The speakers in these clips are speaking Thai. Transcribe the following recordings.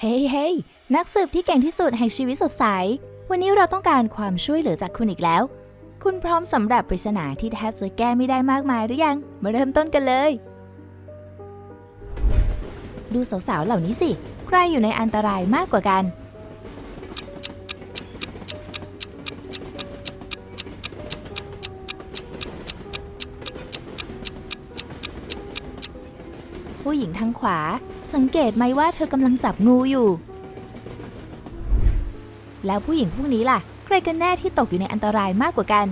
เฮ้ยเฮ้ยนักสืบที่เก่งที่สุดแห่งชีวิตสดใส วันนี้เราต้องการความช่วยเหลือจากคุณอีกแล้ว คุณพร้อมสำหรับปริศนาที่แทบจะแก้ไม่ได้มากมายหรือยัง มาเริ่มต้นกันเลย ดูสาวๆเหล่านี้สิ ใครอยู่ในอันตรายมากกว่ากัน ผู้หญิงทางขวา สังเกตไหมว่าเธอกำลังจับงูอยู่ แล้วผู้หญิงพวกนี้ล่ะ ใครกันแน่ที่ตกอยู่ในอันตรายมากกว่ากัน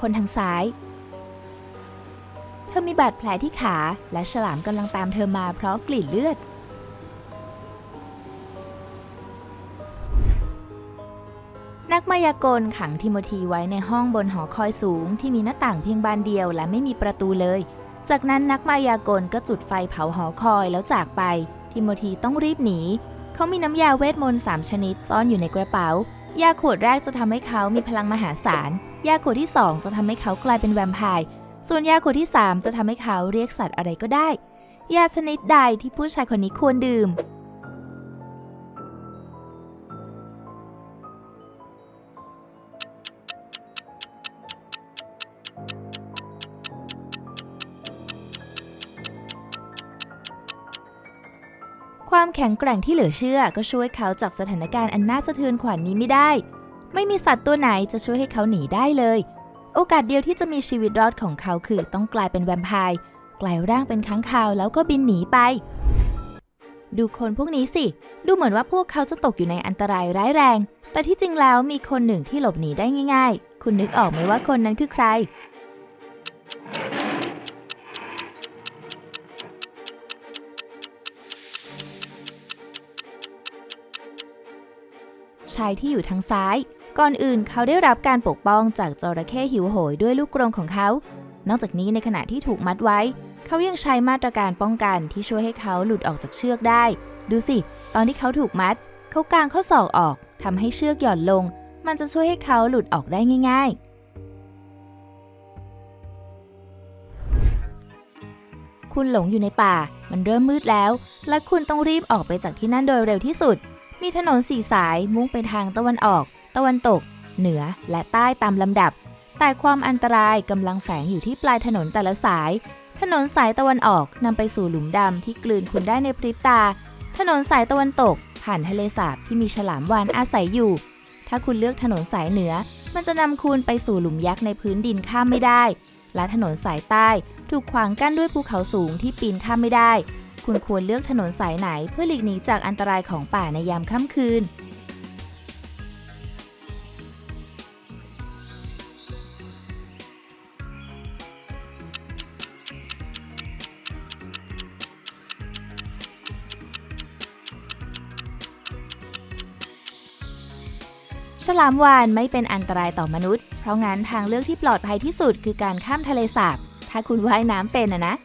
คนทางซ้าย เธอมีบาดแผลที่ขาและฉลามกำลังตามเธอมาเพราะกลิ่นเลือดายากลขังทิโมธีไว้ในห้องบนหอคอยสูงที่มีหน้าต่างเพียงบานเดียวและไม่มีประตูเลย จากนั้นนักมายากลก็จุดไฟเผาหอคอยแล้วจากไป ทิโมธีต้องรีบหนี เขามีน้ำยาเวทมนต์สามชนิดซ่อนอยู่ในกระเป๋า ยาขวดแรกจะทำให้เขามีพลังมหาศาล ยาขวดที่สองจะทำให้เขากลายเป็นแวมไพร์ ส่วนยาขวดที่สามจะทำให้เขาเรียกสัตว์อะไรก็ได้ ยาชนิดใดที่ผู้ชายคนนี้ควรดื่ม แข็งแกร่งที่เหลือเชื่อ ก็ช่วยเขาจากสถานการณ์อันน่าสะเทือนขวัญนนี้ไม่ได้ ไม่มีสัตว์ตัวไหนจะช่วยให้เขาหนีได้เลย โอกาสเดียวที่จะมีชีวิตรอดของเขาคือต้องกลายเป็นแวมไพร์กลายร่างเป็นค้างคาวแล้วก็บินหนีไป ดูคนพวกนี้สิ ดูเหมือนว่าพวกเขาจะตกอยู่ในอันตรายร้ายแรง แต่ที่จริงแล้วมีคนหนึ่งที่หลบหนีได้ง่าย ๆ คุณนึกออกไหมว่าคนนั้นคือใคร ชายที่อยู่ทางซ้าย ก่อนอื่นเขาได้รับการปกป้องจากจระเข้หิวโหยด้วยลูกกรงของเขา นอกจากนี้ในขณะที่ถูกมัดไว้ เขายังใช้มาตรการป้องกันที่ช่วยให้เขาหลุดออกจากเชือกได้ ดูสิ ตอนที่เขาถูกมัด เขากางข้อศอกออกทำให้เชือกหย่อนลง มันจะช่วยให้เขาหลุดออกได้ง่าย ๆคุณหลงอยู่ในป่า มันเริ่มมืดแล้ว และคุณต้องรีบออกไปจากที่นั่นโดยเร็วที่สุด มีถนนสี่สายมุ่งไปทางตะวันออก ตะวันตก เหนือและใต้ตามลำดับ แต่ความอันตรายกำลังแฝงอยู่ที่ปลายถนนแต่ละสาย ถนนสายตะวันออกนำไปสู่หลุมดำที่กลืนคุณได้ในพริบตา ถนนสายตะวันตก ผ่านทะเลสาบที่มีฉลามวานอาศัยอยู่ ถ้าคุณเลือกถนนสายเหนือ มันจะนำคุณไปสู่หลุมยักษ์ในพื้นดินข้ามไม่ได้ และถนนสายใต้ถูกขวางกั้นด้วยภูเขาสูงที่ปีนข้ามไม่ได้ คุณควรเลือกถนนสายไหนเพื่อหลีกหนีจากอันตรายของป่าในยามค่ำคืน ฉลามวานไม่เป็นอันตรายต่อมนุษย์ เพราะงั้นทางเลือกที่ปลอดภัยที่สุดคือการข้ามทะเลสาบ ถ้าคุณว่ายน้ำเป็นอะนะ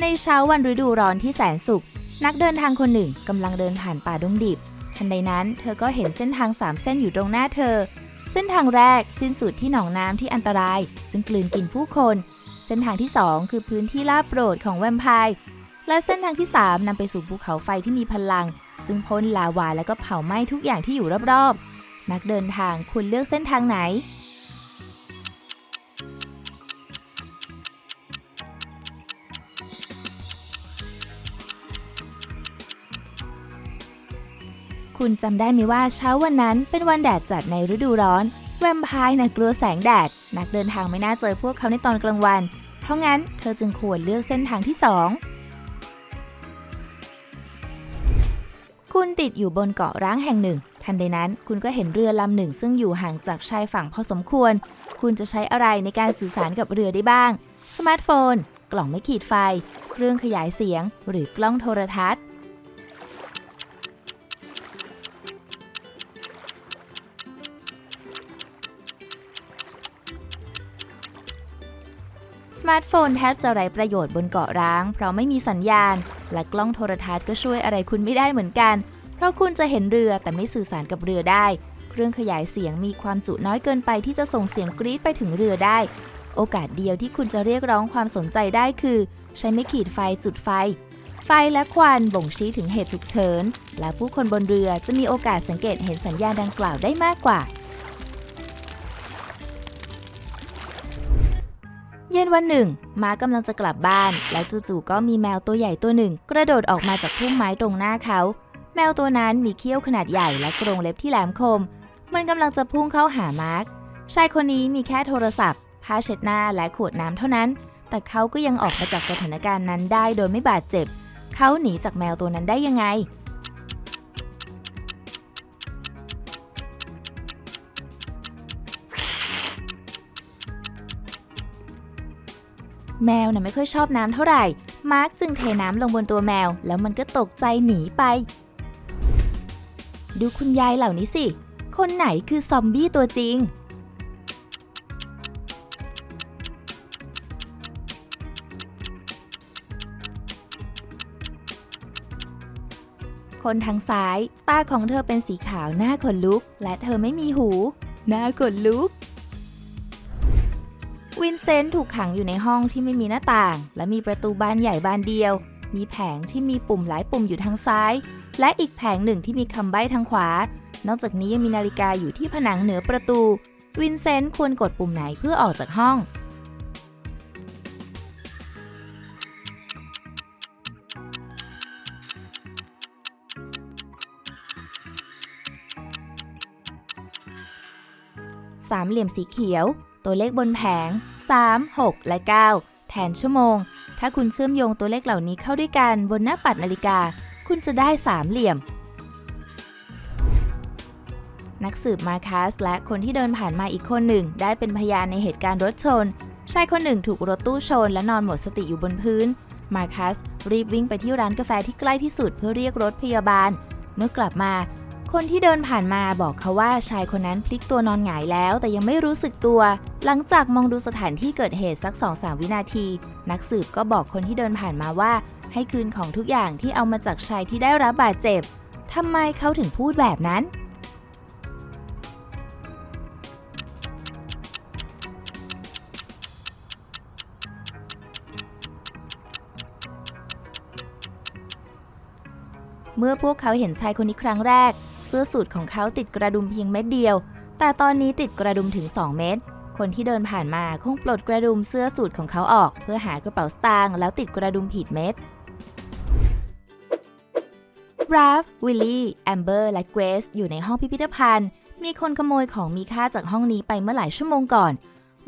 ในเช้าวันฤดูร้อนที่แสนสุข นักเดินทางคนหนึ่งกำลังเดินผ่านป่าดงดิบ ทันใดนั้นเธอก็เห็นเส้นทางสามเส้นอยู่ตรงหน้าเธอ เส้นทางแรกสิ้นสุดที่หนองน้ำที่อันตราย ซึ่งกลืนกินผู้คน เส้นทางที่สองคือพื้นที่ลาบโปรดของแวมไพร์และเส้นทางที่สามนำไปสู่ภูเขาไฟที่มีพลัง ซึ่งพ่นลาวาแล้วก็เผาไหม้ทุกอย่างที่อยู่รอบๆนักเดินทางคุณเลือกเส้นทางไหน คุณจำได้ไหมว่าเช้าวันนั้นเป็นวันแดดจัดในฤดูร้อน แวมไพร์น่ะกลัวแสงแดด นักเดินทางไม่น่าเจอพวกเขาในตอนกลางวัน เพราะงั้นเธอจึงควรเลือกเส้นทางที่สองคุณติดอยู่บนเกาะร้างแห่งหนึ่ง ทันใดนั้นคุณก็เห็นเรือลำหนึ่ง ซึ่งอยู่ห่างจากชายฝั่งพอสมควร คุณจะใช้อะไรในการสื่อสารกับเรือได้บ้าง สมาร์ทโฟน กล่องไม่ขีดไฟ เครื่องขยายเสียง หรือกล้องโทรทัศน์ มาร์ทโฟนแทบจะไร้ประโยชน์บนเกาะร้าง เพราะไม่มีสัญญาณ และกล้องโทรทัศน์ก็ช่วยอะไรคุณไม่ได้เหมือนกัน เพราะคุณจะเห็นเรือแต่ไม่สื่อสารกับเรือได้ เครื่องขยายเสียงมีความจุน้อยเกินไปที่จะส่งเสียงกรี๊ดไปถึงเรือได้ โอกาสเดียวที่คุณจะเรียกร้องความสนใจได้คือ ใช้ไม้ขีดไฟจุดไฟ ไฟและควันบ่งชี้ถึงเหตุฉุกเฉิน และผู้คนบนเรือจะมีโอกาสสังเกตเห็นสัญญาณดังกล่าวได้มากกว่า เย็นวันหนึ่งม้ากำลังจะกลับบ้าน และจู่ๆก็มีแมวตัวใหญ่ตัวหนึ่ง กระโดดออกมาจากพุ่มไม้ตรงหน้าเขา แมวตัวนั้นมีเขี้ยวขนาดใหญ่และกรงเล็บที่แหลมคม มันกำลังจะพุ่งเข้าหามาร์คชายคนนี้มีแค่โทรศัพท์ผ้าเช็ดหน้าและขวดน้ำเท่านั้น แต่เขาก็ยังออกมาจากสถานการณ์นั้นได้โดยไม่บาดเจ็บ เขาหนีจากแมวตัวนั้นได้ยังไง แมวน่ะไม่ค่อยชอบน้ำเท่าไหร่ มาร์กจึงเทน้ำลงบนตัวแมว แล้วมันก็ตกใจหนีไป ดูคุณยายเหล่านี้สิ คนไหนคือซอมบี้ตัวจริง คนทางซ้าย ตาของเธอเป็นสีขาวหน้าขนลุก และเธอไม่มีหู หน้าขนลุก วินเซนต์ถูกขังอยู่ในห้องที่ไม่มีหน้าต่าง และมีประตูบานใหญ่บานเดียว มีแผงที่มีปุ่มหลายปุ่มอยู่ทางซ้าย และอีกแผงหนึ่งที่มีคำใบ้ทางขวา นอกจากนี้ยังมีนาฬิกาอยู่ที่ผนังเหนือประตู วินเซนต์ควรกดปุ่มไหนเพื่อออกจากห้อง สามเหลี่ยมสีเขียว ตัวเลขบนแผง 3 6 และ 9 แทนชั่วโมง ถ้าคุณเชื่อมโยงตัวเลขเหล่านี้เข้าด้วยกันบนหน้าปัดนาฬิกา คุณจะได้สามเหลี่ยม นักสืบมาคัสและคนที่เดินผ่านมาอีกคนหนึ่ง ได้เป็นพยานในเหตุการณ์รถชน ชายคนหนึ่งถูกรถตู้ชนและนอนหมดสติอยู่บนพื้น มาคัสรีบวิ่งไปที่ร้านกาแฟที่ใกล้ที่สุดเพื่อเรียกรถพยาบาล เมื่อกลับมา คนที่เดินผ่านมาบอกเขาว่าชายคนนั้นพลิกตัวนอนหงายแล้ว แต่ยังไม่รู้สึกตัว หลังจากมองดูสถานที่เกิดเหตุสัก 2-3 วินาที นักสืบก็บอกคนที่เดินผ่านมาว่า ให้คืนของทุกอย่างที่เอามาจากชายที่ได้รับบาดเจ็บทำไมเขาถึงพูดแบบนั้นเมื่อพวกเขาเห็นชายคนนี้ครั้งแรก เสื้อสูทของเขาติดกระดุมเพียงเม็ดเดียว แต่ตอนนี้ติดกระดุมถึง 2 เม็ด คนที่เดินผ่านมาคงปลดกระดุมเสื้อสูทของเขาออก เพื่อหากระเป๋าสตางค์แล้วติดกระดุมผิดเม็ดราฟวิลลี่ แอมเบอร์ และเกรซอยู่ในห้องพิพิธภัณฑ์ มีคนขโมยของมีค่าจากห้องนี้ไปเมื่อหลายชั่วโมงก่อน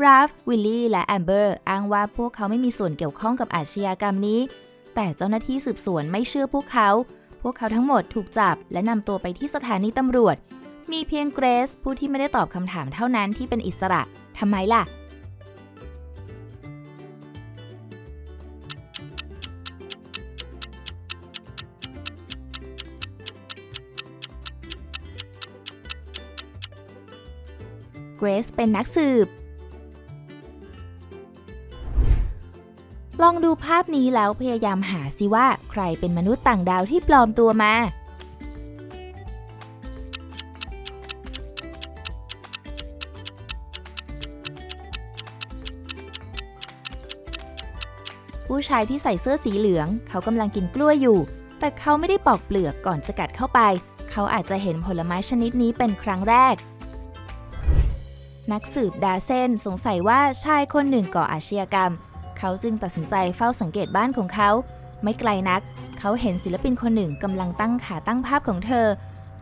ราฟวิลลี่ และแอมเบอร์อ้างว่าพวกเขาไม่มีส่วนเกี่ยวข้องกับอาชญากรรมนี้ แต่เจ้าหน้าที่สืบสวนไม่เชื่อพวกเขา พวกเขาทั้งหมดถูกจับและนำตัวไปที่สถานีตำรวจ มีเพียงเกรซผู้ที่ไม่ได้ตอบคำถามเท่านั้นที่เป็นอิสระทำไมล่ะ เกรซเป็นนักสืบ ลองดูภาพนี้แล้วพยายามหาสิว่าใครเป็นมนุษย์ต่างดาวที่ปลอมตัวมา ผู้ชายที่ใส่เสื้อสีเหลือง เขากำลังกินกล้วยอยู่ แต่เขาไม่ได้ปอกเปลือกก่อนจะกัดเข้าไป เขาอาจจะเห็นผลไม้ชนิดนี้เป็นครั้งแรกนักสืบดาเซนสงสัยว่าชายคนหนึ่งก่ออาชญากรรม เขาจึงตัดสินใจเฝ้าสังเกตบ้านของเขา ไม่ไกลนัก เขาเห็นศิลปินคนหนึ่งกำลังตั้งขาตั้งภาพของเธอ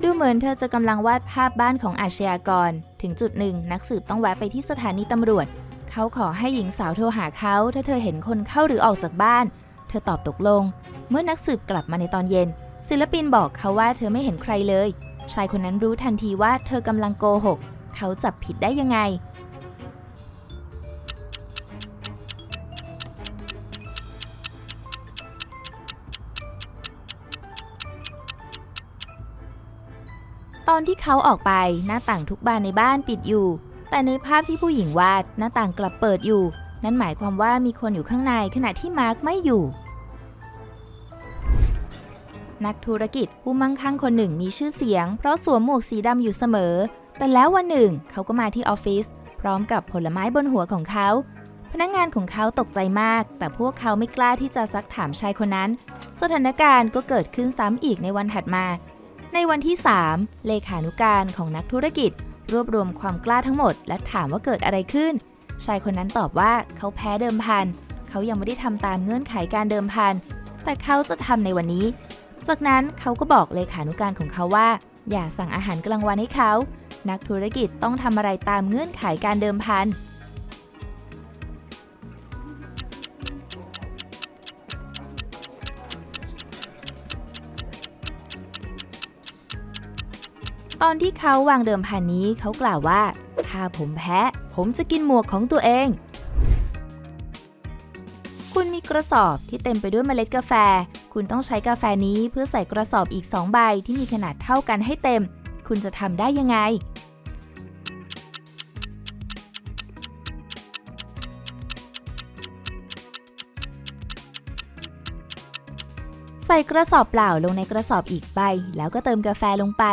ดูเหมือนเธอจะกำลังวาดภาพบ้านของอาชญากร ถึงจุดหนึ่ง นักสืบต้องแวะไปที่สถานีตำรวจ เขาขอให้หญิงสาวโทรหาเขา ถ้าเธอเห็นคนเข้าหรือออกจากบ้าน เธอตอบตกลง เมื่อนักสืบกลับมาในตอนเย็น ศิลปินบอกเขาว่าเธอไม่เห็นใครเลย ชายคนนั้นรู้ทันทีว่าเธอกำลังโกหก เขาจับผิดได้ยังไง อนที่เขาออกไปหน้าต่างทุกบานในบ้านปิดอยู่ แต่ในภาพที่ผู้หญิงวาดหน้าต่างกลับเปิดอยู่ นั่นหมายความว่ามีคนอยู่ข้างในขณะที่มาร์คไม่อยู่ นักธุรกิจผู้มั่งคั่งคนหนึ่งมีชื่อเสียง เพราะสวมหมวกสีดำอยู่เสมอ แต่แล้ววันหนึ่งเขาก็มาที่ออฟฟิศพร้อมกับผลไม้บนหัวของเขา พนักงานของเขาตกใจมาก แต่พวกเขาไม่กล้าที่จะซักถามชายคนนั้น สถานการณ์ก็เกิดขึ้นซ้ำอีกในวันถัดมา ในวันที่ 3 เลขานุการของนักธุรกิจ รวบรวมความกล้าทั้งหมด และถามว่าเกิดอะไรขึ้น ชายคนนั้นตอบว่าเขาแพ้เดิมพัน เขายังไม่ได้ทำตามเงื่อนไขการเดิมพัน แต่เขาจะทำในวันนี้ จากนั้นเขาก็บอกเลขานุการของเขาว่า อย่าสั่งอาหารกลางวันให้เขา นักธุรกิจต้องทำอะไรตามเงื่อนไขการเดิมพัน ตอนที่เขาวางเดิมพันนี้เขากล่าวว่า ถ้าผมแพ้ ผมจะกินหมวกของตัวเอง คุณมีกระสอบที่เต็มไปด้วยเมล็ดกาแฟ คุณต้องใช้กาแฟนี้เพื่อใส่กระสอบอีก 2 ใบที่มีขนาดเท่ากันให้เต็ม คุณจะทำได้ยังไงใส่กระสอบเปล่าลงในกระสอบอีกใบ แล้วก็เติมกาแฟลงไป